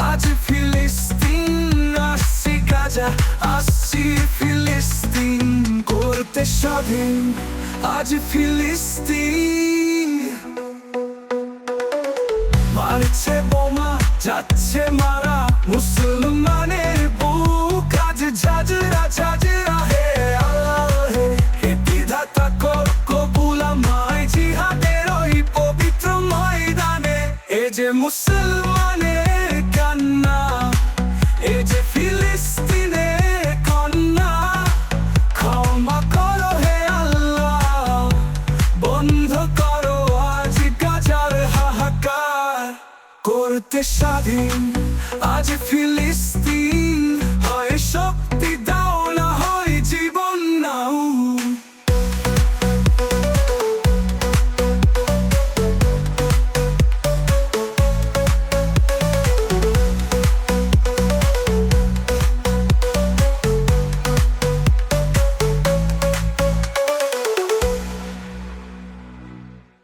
আজ ফিলিস্তিন আসছি গাজা আসছি ফিলিস্তিন, করতে স্বাধীন। আজ ফিলিস্তিন। মারছে বোমা, যাচ্ছে মারা, মুসলমানের বুক। আজ হে পবিত্র যে মুসলমানের কান্না ফিলিস্তিনের কন্যা ক্ষমা করো বন্ধ করো হাহাকার। করতে স্বাধীন আজ ফিলিস্তিন।